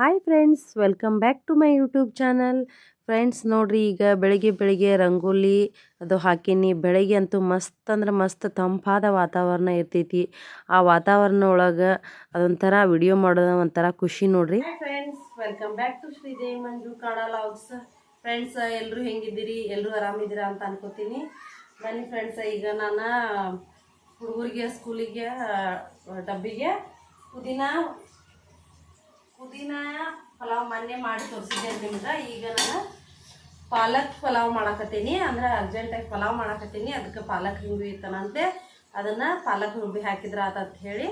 Hi friends welcome back to my YouTube channel friends ನೋಡ್ರಿ, ಈಗ ಬೆಳಿಗ್ಗೆ ಬೆಳಿಗ್ಗೆ ರಂಗೋಲಿ, ಅದು ಹಾಕೀನಿ. ಬೆಳಿಗ್ಗೆ ಅಂತೂ ಮಸ್ತ್ ಅಂದ್ರೆ ಮಸ್ತ್ ತಂಪಾದ ವಾತಾವರಣ ಇರ್ತೈತಿ. ಆ ವಾತಾವರಣ ಒಳಗೆ ಅದೊಂಥರ ವಿಡಿಯೋ ಮಾಡೋದು ಒಂಥರ ಖುಷಿ ನೋಡ್ರಿ. Friends welcome back to Sridevi Manju ಕಾಣಲ್ಲ ಲಾಗ್ಸ್ ಫ್ರೆಂಡ್ಸ್ ಎಲ್ಲರೂ ಹೆಂಗಿದ್ದೀರಿ? ಎಲ್ಲರೂ ಆರಾಮಿದ್ದೀರಾ ಅಂತ ಅನ್ಕೋತೀನಿ. ಬನ್ನಿ ಫ್ರೆಂಡ್ಸ್ ಈಗ ನಾನು ಹುಡುಗರಿಗೆ ಸ್ಕೂಲಿಗೆ ಡಬ್ಬಿಗೆ ಪುದೀನ ಪುದೀನ ಪಲಾವ್ ಮೊನ್ನೆ ಮಾಡಿ ತೋರಿಸಿದ್ದೆ ನಿಮ್ಗೆ. ಈಗ ನಾನು ಪಾಲಕ್ ಪಲಾವ್ ಮಾಡಕತ್ತೀನಿ. ಅಂದ್ರೆ ಅರ್ಜೆಂಟಾಗಿ ಪಲಾವ್ ಮಾಡಕತ್ತೀನಿ. ಅದಕ್ಕೆ ಪಾಲಕ್ ರುಬ್ಬಿ ಇತ್ತನಂತೆ ಅದನ್ನು ಪಾಲಕ್ ರುಬ್ಬಿ ಹಾಕಿದ್ರ ಆತಂತ ಹೇಳಿ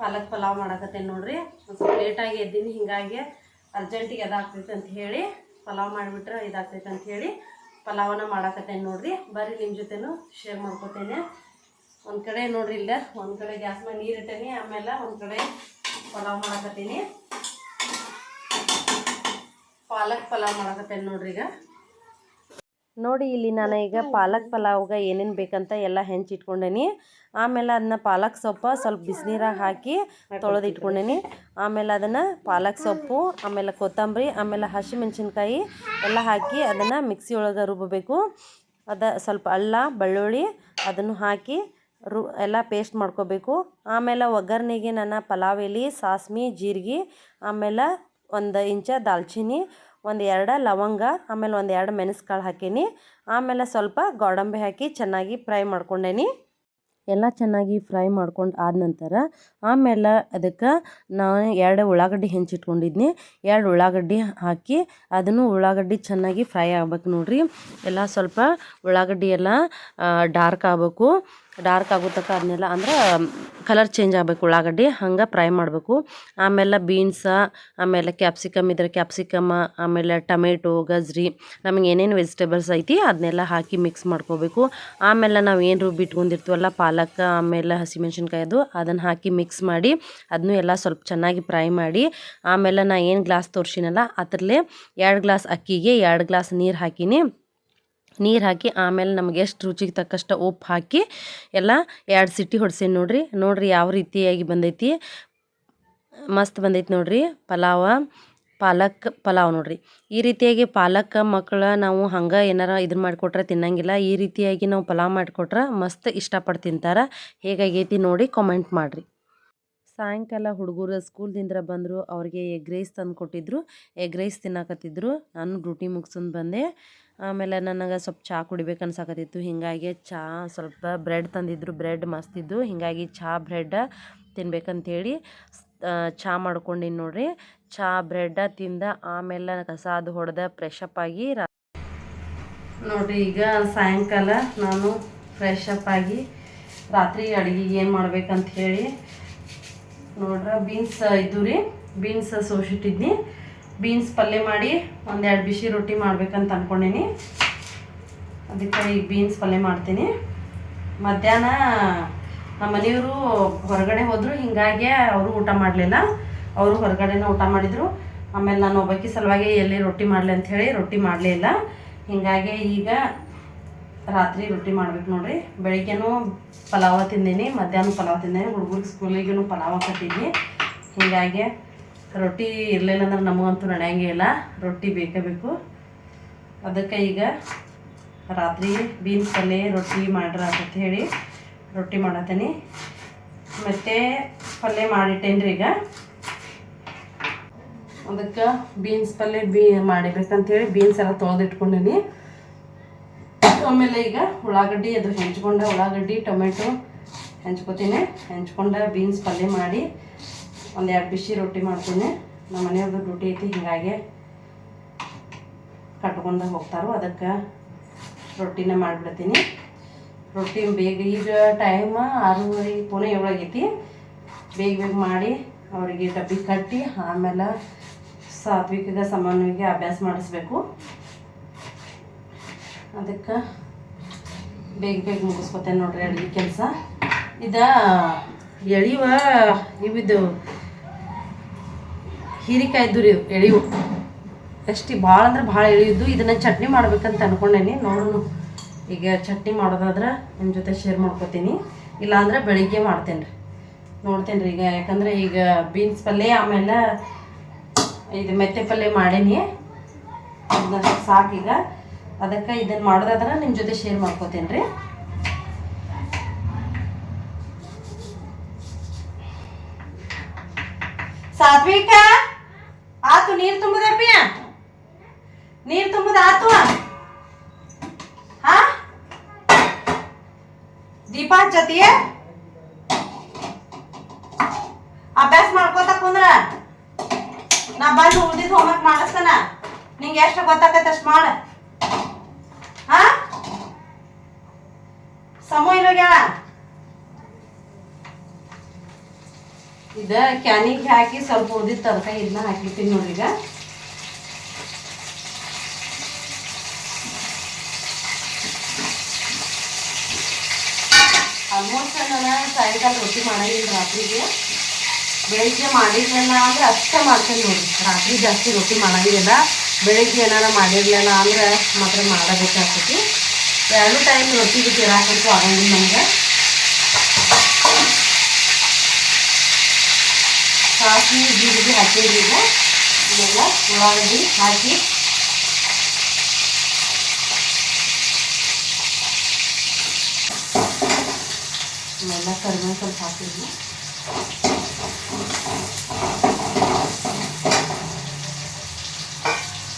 ಪಾಲಕ್ ಪಲಾವ್ ಮಾಡಕತ್ತೇನೆ ನೋಡ್ರಿ. ಸ್ವಲ್ಪ ಲೇಟಾಗಿ ಎದ್ದೀನಿ, ಹಿಂಗಾಗಿ ಅರ್ಜೆಂಟಿಗೆ ಅದಾಗ್ತೈತೆ ಅಂತ ಹೇಳಿ ಪಲಾವ್ ಮಾಡಿಬಿಟ್ರೆ ಇದಾಗ್ತೈತೆ ಅಂತ ಹೇಳಿ ಪಲಾವನ್ನ ಮಾಡಕತ್ತೇನೆ ನೋಡ್ರಿ. ಬರ್ರಿ ನಿಮ್ಮ ಜೊತೆನೂ ಶೇರ್ ಮಾಡ್ಕೊತೇನೆ. ಒಂದು ಕಡೆ ನೋಡ್ರಿ ಇಲ್ಲ, ಒಂದು ಕಡೆ ಗ್ಯಾಸ್ ಮೇಲೆ ನೀರು ಇಟ್ಟೇನಿ. ಆಮೇಲೆ ಒಂದು ಕಡೆ ಪಲಾವ್ ಮಾಡಕತ್ತೀನಿ. ಪಾಲಕ್ ಪಲಾವ್ ಮಾಡಕತ್ತೇನೆ ನೋಡ್ರಿ ಈಗ. ನೋಡಿ, ಇಲ್ಲಿ ನಾನು ಈಗ ಪಾಲಕ್ ಪಲಾವ್ಗೆ ಏನೇನು ಬೇಕಂತ ಎಲ್ಲ ಹೆಂಚಿಟ್ಕೊಂಡೇನಿ. ಆಮೇಲೆ ಅದನ್ನ ಪಾಲಕ್ ಸೊಪ್ಪು ಸ್ವಲ್ಪ ಬಿಸಿನೀರಾಗ ಹಾಕಿ ತೊಳೆದು ಇಟ್ಕೊಂಡೇನಿ ಆಮೇಲೆ ಅದನ್ನು ಪಾಲಕ್ ಸೊಪ್ಪು, ಆಮೇಲೆ ಕೊತ್ತಂಬರಿ, ಆಮೇಲೆ ಹಸಿಮೆಣ್ಸಿನ್ಕಾಯಿ ಎಲ್ಲ ಹಾಕಿ ಅದನ್ನು ಮಿಕ್ಸಿ ಒಳಗೆ ರುಬ್ಬಬೇಕು ಅದ ಸ್ವಲ್ಪ ಅಲ್ಲ, ಬೆಳ್ಳುಳ್ಳಿ ಅದನ್ನು ಹಾಕಿ ರು ಎಲ್ಲ ಪೇಸ್ಟ್ ಮಾಡ್ಕೋಬೇಕು. ಆಮೇಲೆ ಒಗ್ಗರಣೆಗೆ ನಾನು ಪಲಾವ್ ಎಲೆ, ಸಾಸ್ಮಿ, ಜೀರಿಗೆ, ಆಮೇಲೆ ಒಂದು ಇಂಚ ದಾಲ್ಚಿನ್ನಿ ಒಂದು ಎರಡು ಲವಂಗ, ಆಮೇಲೆ ಒಂದು ಎರಡು ಮೆಣಸ್ಕಾಳು ಹಾಕೀನಿ. ಆಮೇಲೆ ಸ್ವಲ್ಪ ಗೋಡಂಬಿ ಹಾಕಿ ಚೆನ್ನಾಗಿ ಫ್ರೈ ಮಾಡ್ಕೊಂಡೇನಿ. ಎಲ್ಲ ಚೆನ್ನಾಗಿ ಫ್ರೈ ಮಾಡ್ಕೊಂಡು ಆದ ನಂತರ ಆಮೇಲೆ ಅದಕ್ಕೆ ನಾನು ಎರಡು ಉಳ್ಳಾಗಡ್ಡಿ ಹೆಂಚಿಟ್ಕೊಂಡಿದ್ನಿ ಎರಡು ಉಳ್ಳಾಗಡ್ಡಿ ಹಾಕಿ ಅದನ್ನು ಉಳ್ಳಾಗಡ್ಡಿ ಚೆನ್ನಾಗಿ ಫ್ರೈ ಆಗ್ಬೇಕು ನೋಡಿರಿ. ಎಲ್ಲ ಸ್ವಲ್ಪ ಉಳ್ಳಾಗಡ್ಡಿ ಎಲ್ಲ ಡಾರ್ಕ್ ಆಗಬೇಕು. ಡಾರ್ಕ್ ಆಗೋ ಅದನ್ನೆಲ್ಲ ಅಂದ್ರೆ ಕಲರ್ ಚೇಂಜ್ ಆಗಬೇಕು ಉಳ್ಳಾಗಡ್ಡಿ, ಹಂಗೆ ಫ್ರೈ ಮಾಡಬೇಕು. ಆಮೇಲೆ ಬೀನ್ಸ ಆಮೇಲೆ ಕ್ಯಾಪ್ಸಿಕಮ್ ಇದ್ರೆ ಕ್ಯಾಪ್ಸಿಕಮ್ ಆಮೇಲೆ ಟೊಮೆಟೊ ಗಜ್ರಿ, ನಮಗೆ ಏನೇನು ವೆಜಿಟೇಬಲ್ಸ್ ಐತಿ ಅದನ್ನೆಲ್ಲ ಹಾಕಿ ಮಿಕ್ಸ್ ಮಾಡ್ಕೋಬೇಕು. ಆಮೇಲೆ ನಾವು ಏನು ರುಬ್ಬಿ ಇಟ್ಕೊಂಡಿರ್ತೀವಲ್ಲ ಪಾಲಕ್, ಆಮೇಲೆ ಹಸಿಮೆಣ್ಸಿನ್ಕಾಯ್ದು ಅದನ್ನು ಹಾಕಿ ಮಿಕ್ಸ್ ಮಾಡಿ ಅದನ್ನೂ ಎಲ್ಲ ಸ್ವಲ್ಪ ಚೆನ್ನಾಗಿ ಫ್ರೈ ಮಾಡಿ, ಆಮೇಲೆ ನಾ ಏನು ಗ್ಲಾಸ್ ತೋರಿಸಿನಲ್ಲ, ಅದರಲ್ಲೇ ಎರಡು ಗ್ಲಾಸ್ ಅಕ್ಕಿಗೆ ಎರಡು ಗ್ಲಾಸ್ ನೀರು ಹಾಕೀನಿ. ನೀರು ಹಾಕಿ ಆಮೇಲೆ ನಮ್ಗೆ ಎಷ್ಟು ರುಚಿಗೆ ತಕ್ಕಷ್ಟು ಉಪ್ಪು ಹಾಕಿ ಎಲ್ಲ ಎರಡು ಸಿಟಿ ಹೊಡ್ಸೀನಿ ನೋಡ್ರಿ. ನೋಡ್ರಿ ಯಾವ ರೀತಿಯಾಗಿ ಬಂದೈತಿ. ಮಸ್ತ್ ಬಂದೈತಿ ನೋಡ್ರಿ. ಪಲಾವ, ಪಾಲಕ್ ಪಲಾವ್ ನೋಡ್ರಿ. ಈ ರೀತಿಯಾಗಿ ಪಾಲಕ್ ಮಕ್ಕಳು ನಾವು ಹಂಗೆ ಏನಾರ ಇದನ್ನ ಮಾಡಿಕೊಟ್ರೆ ತಿನ್ನಂಗಿಲ್ಲ. ಈ ರೀತಿಯಾಗಿ ನಾವು ಪಲಾವ್ ಮಾಡಿಕೊಟ್ರೆ ಮಸ್ತ್ ಇಷ್ಟಪಟ್ಟು ತಿಂತಾರೆ. ಹೇಗಾಗೈತಿ ನೋಡಿ ಕಾಮೆಂಟ್ ಮಾಡಿರಿ. ಸಾಯಂಕಾಲ ಹುಡುಗರು ಸ್ಕೂಲ್ದಿಂದ ಬಂದರು, ಅವ್ರಿಗೆ ಎಗ್ ರೈಸ್ ತಂದು ಕೊಟ್ಟಿದ್ರು ಎಗ್ ರೈಸ್ ತಿನ್ನಕತ್ತಿದ್ರು. ನಾನು ಡ್ಯೂಟಿ ಮುಗಿಸ್ಕೊಂಡು ಬಂದೆ. ಆಮೇಲೆ ನನಗೆ ಸ್ವಲ್ಪ ಚಹಾ ಕುಡಿಬೇಕು ಅನ್ಸಕತ್ತಿತ್ತು. ಹೀಗಾಗಿ ಚಹಾ ಸ್ವಲ್ಪ ಬ್ರೆಡ್ ತಂದಿದ್ರು. ಬ್ರೆಡ್ ಮಸ್ತಿದ್ದು ಹೀಗಾಗಿ ಚಹಾ ಬ್ರೆಡ್ ತಿನ್ಬೇಕಂತೇಳಿ ಚಹಾ ಮಾಡ್ಕೊಂಡಿನಿ ನೋಡ್ರಿ. ಚಹಾ ಬ್ರೆಡ್ ತಿಂದ ಆಮೇಲೆ ಕಸ ಅದು ಹೊಡೆದ ಫ್ರೆಶಪ್ ಆಗಿ ನೋಡ್ರಿ, ಈಗ ಸಾಯಂಕಾಲ ನಾನು ಫ್ರೆಶ್ ಅಪ್ ಆಗಿ ರಾತ್ರಿ ಅಡುಗೆಗೆ ಏನು ಮಾಡ್ಬೇಕಂತ ಹೇಳಿ ನೋಡ್ರ, ಬೀನ್ಸ್ ಇದ್ದು ರೀ. ಬೀನ್ಸ್ ಸೋಸಿಟ್ಟಿದ್ನಿ. ಬೀನ್ಸ್ ಪಲ್ಯ ಮಾಡಿ ಒಂದೆರಡು ಬಿಸಿ ರೊಟ್ಟಿ ಮಾಡ್ಬೇಕಂತ ಅಂದ್ಕೊಂಡೀನಿ ಅದಕ್ಕೆ ಈಗ ಬೀನ್ಸ್ ಪಲ್ಯ ಮಾಡ್ತೀನಿ. ಮಧ್ಯಾಹ್ನ ನಮ್ಮ ಮನೆಯವರು ಹೊರಗಡೆ ಹೋದರು, ಹಿಂಗಾಗಿ ಅವರು ಊಟ ಮಾಡಲಿಲ್ಲ. ಅವರು ಹೊರಗಡೆನೇ ಊಟ ಮಾಡಿದರು. ಆಮೇಲೆ ನಾನು ಒಬ್ಬಕ್ಕಿ ಸಲುವಾಗಿ ಎಲ್ಲಿ ರೊಟ್ಟಿ ಮಾಡಲಿ ಅಂಥೇಳಿ ರೊಟ್ಟಿ ಮಾಡಲೇ ಇಲ್ಲ. ಹೀಗಾಗಿ ಈಗ ರಾತ್ರಿ ರೊಟ್ಟಿ ಮಾಡ್ಬೇಕು ನೋಡ್ರಿ. ಬೆಳಿಗ್ಗೆನೂ ಪಲಾವ ತಿಂದೀನಿ, ಮಧ್ಯಾಹ್ನ ಪಲಾವ್ ತಿಂದೀನಿ, ಹುಡುಗರಿಗೆ ಸ್ಕೂಲಿಗೂ ಪಲಾವ ಕಟ್ಟಿದ್ವಿ ಹೀಗಾಗಿ ರೊಟ್ಟಿ ಇರಲಿಲ್ಲ ಅಂದ್ರೆ ನಮಗಂತೂ ನಡೆಯಂಗೇ ಇಲ್ಲ. ರೊಟ್ಟಿ ಬೇಕೇ ಬೇಕು. ಅದಕ್ಕೆ ಈಗ ರಾತ್ರಿ ಬೀನ್ಸ್ ಪಲ್ಯ ರೊಟ್ಟಿ ಮಾಡ್ರ ಅಂತ ಹೇಳಿ ರೊಟ್ಟಿ ಮಾಡತ್ತೀನಿ. ಮತ್ತು ಪಲ್ಯ ಮಾಡಿಟ್ಟೇನ್ರಿ ಈಗ. ಅದಕ್ಕೆ ಬೀನ್ಸ್ ಪಲ್ಯ ಬೀ ಮಾಡಿಬೇಕಂತೇಳಿ ಬೀನ್ಸ್ ಎಲ್ಲ ತೊಳೆದಿಟ್ಕೊಂಡೀನಿ. ಆಮೇಲೆ ಈಗ ಉಳ್ಳಾಗಡ್ಡಿ ಅದು ಹೆಂಚ್ಕೊಂಡ. ಉಳ್ಳಾಗಡ್ಡಿ, ಟೊಮೆಟೊ ಹೆಂಚ್ಕೊತೀನಿ. ಹೆಂಚ್ಕೊಂಡ ಬೀನ್ಸ್ ಪಲ್ಯ ಮಾಡಿ. ಒಂದೆರಡು ಬಿಸಿ ರೊಟ್ಟಿ ಮಾಡ್ತೀನಿ. ನಮ್ಮ ಮನೆಯವ್ರದ್ದು ಡ್ಯೂಟಿ ಐತಿ, ಹೀಗಾಗಿ ಕಟ್ಕೊಂಡು ಹೋಗ್ತಾರೋ. ಅದಕ್ಕೆ ರೊಟ್ಟಿನ ಮಾಡಿಬಿಡ್ತೀನಿ. ರೊಟ್ಟಿ ಬೇಗ, ಈಗ ಟೈಮ್ ಆರೂವರೆ ಪುಣೆ ಏಳಾಗೈತಿ. ಬೇಗ ಬೇಗ ಮಾಡಿ ಅವರಿಗೆ ಡಬ್ಬಿ ಕಟ್ಟಿ ಆಮೇಲೆ ಸಾತ್ವಿಕದ ಸಮಾನವಾಗಿ ಅಭ್ಯಾಸ ಮಾಡಿಸ್ಬೇಕು. ಅದಕ್ಕೆ ಬೇಗ ಬೇಗ ಮುಗಿಸ್ಕೊತೇನೆ ನೋಡ್ರಿ ಅಡುಗೆ ಕೆಲಸ. ಇದು ಎಳಿವ ಇವಿದು ಹೀರಿಕಾಯಿ ಇದ್ದು ರೀ ಎಳಿವು ಎಷ್ಟು ಭಾಳ ಅಂದ್ರೆ ಭಾಳ ಎಳೆಯುದು ಇದನ್ನು ಚಟ್ನಿ ಮಾಡ್ಬೇಕಂತ ಅನ್ಕೊಂಡೇನಿ. ನೋಡೋಣ ಈಗ ಚಟ್ನಿ ಮಾಡೋದಾದ್ರೆ ನಿಮ್ಮ ಜೊತೆ ಶೇರ್ ಮಾಡ್ಕೊತೀನಿ. ಇಲ್ಲಾಂದ್ರೆ ಬೆಳಿಗ್ಗೆ ಮಾಡ್ತೇನೆ ರೀ ನೋಡ್ತೇನೆ ರೀ ಈಗ. ಯಾಕಂದರೆ ಈಗ ಬೀನ್ಸ್ ಪಲ್ಯ ಆಮೇಲೆ ಇದು ಮೆತ್ತೆ ಪಲ್ಯ ಮಾಡೇನಿ. ಸಾಕೀಗ ಅದಕ್ಕೆ ಇದನ್ನು ಮಾಡೋದಾದ್ರೆ ನಿಮ್ಮ ಜೊತೆ ಶೇರ್ ಮಾಡ್ಕೋತೀನಿ ರೀ ಸಾತ್ವಿಕ? ನೀರು ತುಂಬುದಪ್ಪಿ ನೀರು ತುಂಬುದ ಆತು ಹಾ? ದೀಪ ಜೊತೆ ಅಭ್ಯಾಸ ಮಾಡ್ಕೋತ ಕುಂದ್ರ? ನಾ ಬಂದು ಉಳ್ದಿದ್ ಹೋಮ್ವರ್ಕ್ ಮಾಡಿಸ್ತಾನ. ನಿಂಗೆ ಎಷ್ಟು ಗೊತ್ತಾಕೈತೆ ಅಷ್ಟು ಮಾಡ. ಹಾ? ಸಮಯ ಇಲ್ಲೋಗ್ಯಾಳ ಇದ ಕ್ಯಾನಿಗೆ ಹಾಕಿ ಸ್ವಲ್ಪ ಉಳ್ದಿತ್ತು ಅದಕ್ಕೆ ಇದನ್ನ ಹಾಕಿರ್ತೀನಿ ನೋಡ್ರಿ ಈಗ. ಆಲ್ಮೋಸ್ಟ್ ನಾನು ಸಾಯಂಕಾಲ ರೊಟ್ಟಿ ಮಾಡಂಗಿಲ್ಲ ರಾತ್ರಿಗೆ. ಬೆಳಿಗ್ಗೆ ಮಾಡಿರ್ಲಿಲ್ಲ ಅಂದ್ರೆ ಅಷ್ಟೇ ಮಾಡ್ತೇನೆ ನೋಡಿ ರಾತ್ರಿ ಜಾಸ್ತಿ ರೊಟ್ಟಿ ಮಾಡಂಗಿಲ್ಲ. ಬೆಳಿಗ್ಗೆ ಏನಾರ ಮಾಡಿರ್ಲಿಲ್ಲ ಅಂದ್ರೆ ಮಾತ್ರ ಮಾಡಬೇಕಾಗ್ತೈತಿ. ಎರಡು ಟೈಮ್ ರೊಟ್ಟಿ ಬಿಟ್ಟು ಆಗಂಗಿಲ್ಲ ನಮ್ಗೆ. ಸಾಸಿವೆ ಜೀರಿಗೆ ಹಾಕಿದ್ರಿ ಈಗ ಇದೆಲ್ಲ ಉಳ್ಳಾಗಡ್ಡಿ ಹಾಕಿ ಇವೆಲ್ಲ ಕರಿಬೇವು ಸ್ವಲ್ಪ ಹಾಕಿದ್ವಿ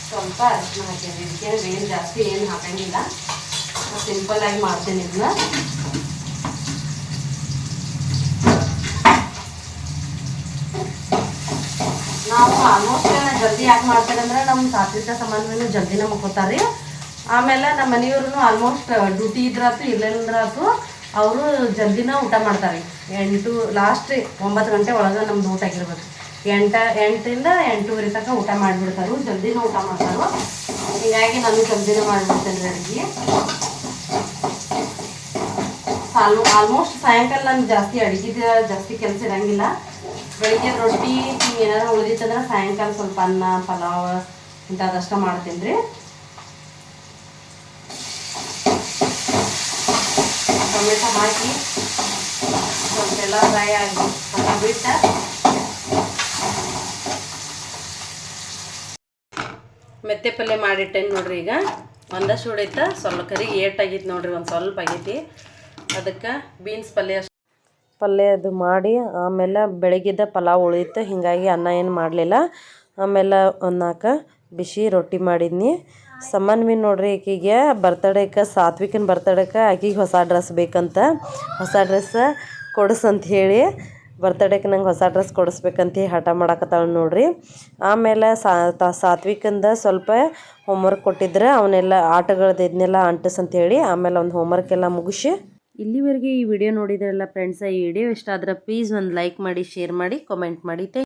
ಸ್ವಲ್ಪ ಅರಿಶಿನ ಹಾಕಿದ್ವಿ ಇದಕ್ಕೆ ಏನು ಜಾಸ್ತಿ ಏನು ಹಾಕಂಗಿಲ್ಲ ಸಿಂಪಲ್ ಆಗಿ ಮಾಡ್ತೇನೆ ಇದನ್ನ ನಾವು ಆಲ್ಮೋಸ್ಟ್ ಜಲ್ದಿ ಯಾಕೆ ಮಾಡ್ತೇವೆ ಅಂದ್ರೆ ನಮ್ಮ ತಾತ್ವಿಕ ಸಂಬಂಧನೂ ಜಲ್ದಿನ ರೀ ಆಮೇಲೆ ನಮ್ಮ ಮನೆಯವ್ರು ಆಲ್ಮೋಸ್ಟ್ ಡ್ಯೂಟಿ ಇದ್ರಾತು, ಇರ್ಲಿಲ್ಲಂದ್ರಾತು ಅವರು ಜಲ್ದಿನ ಊಟ ಮಾಡ್ತಾರೆ ಎಂಟು ಲಾಸ್ಟ್ ಒಂಬತ್ತು ಗಂಟೆ ಒಳಗೆ ನಮ್ದು ಊಟ ಆಗಿರ್ಬೇಕು. ಎಂಟ ಎಂಟರಿಂದ ಎಂಟೂವರೆ ತನಕ ಊಟ ಮಾಡಿಬಿಡ್ತಾರೆ. ಜಲ್ದಿನ ಊಟ ಮಾಡ್ತಾರೆ. ಹೀಗಾಗಿ ನಾನು ಜಲ್ದಿನ ಮಾಡಿಬಿಡ್ತೇನೆ ಅಡುಗೆ. ಆಲ್ ಆಲ್ಮೋಸ್ಟ್ ಸಾಯಂಕಾಲ ನಾನು ಜಾಸ್ತಿ ಅಡುಗೆದ ಜಾಸ್ತಿ ಕೆಲಸ ಇರಂಗಿಲ್ಲ ಬೆಳಿಗ್ಗೆ ರೊಟ್ಟಿ, ಹಿಂಗೆ ಏನಾರ ಉಳಿದಿತ್ತಂದ್ರೆ ಸಾಯಂಕಾಲ ಸ್ವಲ್ಪ ಅನ್ನ, ಪಲಾವ್ ಇಂಥದಷ್ಟ ಮಾಡ್ತೀನಿ ರೀ. ಟೊಮೆಟೊ ಹಾಕಿ ಸ್ವಲ್ಪ ಎಲ್ಲ ಫ್ರೈ ಆಗಿ ಬಿಟ್ಟ ಮೆತ್ತೆ ಪಲ್ಯ ಮಾಡಿಟ್ಟೇನು ನೋಡ್ರಿ ಈಗ. ಒಂದಷ್ಟು ಸುಡೈತ ಸ್ವಲ್ಪ ಕರಿ ಏಟ್ ಆಗೈತಿ ನೋಡ್ರಿ, ಒಂದು ಸ್ವಲ್ಪ ಆಗೈತಿ. ಅದಕ್ಕೆ ಬೀನ್ಸ್ ಪಲ್ಯ ಪಲ್ಯ ಅದು ಮಾಡಿ, ಆಮೇಲೆ ಬೆಳಗಿದ್ದ ಪಲಾವ್ ಉಳಿತು, ಹೀಗಾಗಿ ಅನ್ನ ಏನು ಮಾಡಲಿಲ್ಲ. ಆಮೇಲೆ ಒಂದು ನಾಲ್ಕು ಬಿಸಿ ರೊಟ್ಟಿ ಮಾಡಿದ್ನಿ. ಸಮನ್ವಿ ನೋಡ್ರಿ ಆಕಿಗೆ ಬರ್ತಡೇಕ, ಸಾತ್ವಿಕನ ಬರ್ತಡೇಕ ಆಕಿಗೆ ಹೊಸ ಡ್ರೆಸ್ ಬೇಕಂತ. ಹೊಸ ಡ್ರೆಸ್ ಕೊಡಿಸಂತ ಹೇಳಿ ಬರ್ತಡೇಗೆ ನಂಗೆ ಹೊಸ ಡ್ರೆಸ್ ಕೊಡಿಸ್ಬೇಕಂತ ಹೇಳಿ ಹಠ ಮಾಡಕತ್ತಾಳೆ ನೋಡ್ರಿ. ಆಮೇಲೆ ಸಾತ್ವಿಕಂದ ಸ್ವಲ್ಪ ಹೋಮ್ವರ್ಕ್ ಕೊಟ್ಟಿದ್ರೆ ಅವನ್ನೆಲ್ಲ ಆಟಗಳದ್ದು ಇದನ್ನೆಲ್ಲ ಅಂಟಿಸ್ ಅಂತ ಹೇಳಿ ಆಮೇಲೆ ಒಂದು ಹೋಮ್ವರ್ಕ್ ಎಲ್ಲ ಮುಗಿಸಿ ಇಲ್ಲಿವರೆಗೆ ಈ ವಿಡಿಯೋ ನೋಡಿದ್ರಲ್ಲ ಫ್ರೆಂಡ್ಸ್ ಈ ವಿಡಿಯೋ ಇಷ್ಟ ಆದರೆ ಪ್ಲೀಸ್ ಒಂದು ಲೈಕ್ ಮಾಡಿ ಶೇರ್ ಮಾಡಿ ಕಾಮೆಂಟ್ ಮಾಡಿ.